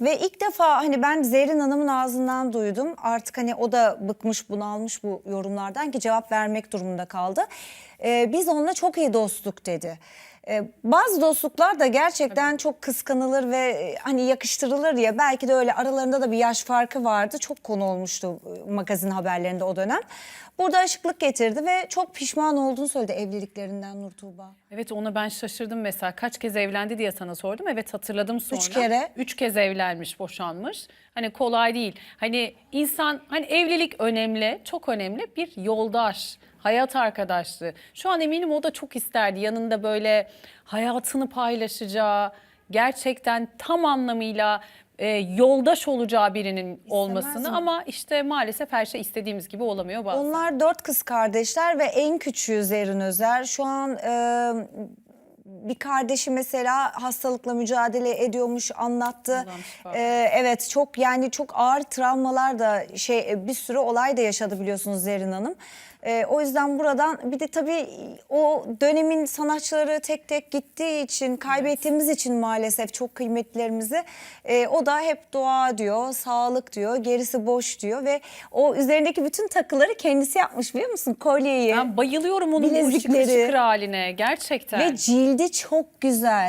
Ve ilk defa hani ben Zerrin Hanım'ın ağzından duydum. Artık hani o da bıkmış bunalmış bu yorumlardan ki cevap vermek durumunda kaldı. Ee, biz onunla çok iyi dostluk dedi. Ee, bazı dostluklar da gerçekten çok kıskanılır ve e, hani yakıştırılır ya belki de öyle aralarında da bir yaş farkı vardı. Çok konu olmuştu e, magazin haberlerinde o dönem. Burada aşıklık getirdi ve çok pişman olduğunu söyledi evliliklerinden Nur Tuğba. Evet ona ben şaşırdım mesela kaç kez evlendi diye sana sordum. Evet hatırladım sonra. Üç kere. Üç kez evlenmiş, boşanmış. Hani kolay değil. Hani insan hani evlilik önemli, çok önemli. Bir yoldaş, hayat arkadaşlığı. Şu an eminim o da çok isterdi yanında böyle hayatını paylaşacağı, gerçekten tam anlamıyla e, yoldaş olacağı birinin olmasını mi? ama işte maalesef her şey istediğimiz gibi olamıyor bazen. Onlar dört kız kardeşler ve en küçüğü Zerrin Özer. Şu an e, bir kardeşi mesela hastalıkla mücadele ediyormuş anlattı. Allah'ım şifa E, evet çok yani çok ağır travmalar da şey bir sürü olay da yaşadı biliyorsunuz Zerrin Hanım. E, o yüzden buradan bir de tabii o dönemin sanatçıları tek tek gittiği için kaybettiğimiz için maalesef çok kıymetlilerimizi e, o da hep dua diyor, sağlık diyor, gerisi boş diyor ve o üzerindeki bütün takıları kendisi yapmış biliyor musun? Kolyeyi Ben bayılıyorum onun bu şıkır Bilezikleri. şıkır haline gerçekten. ve cildi çok güzel.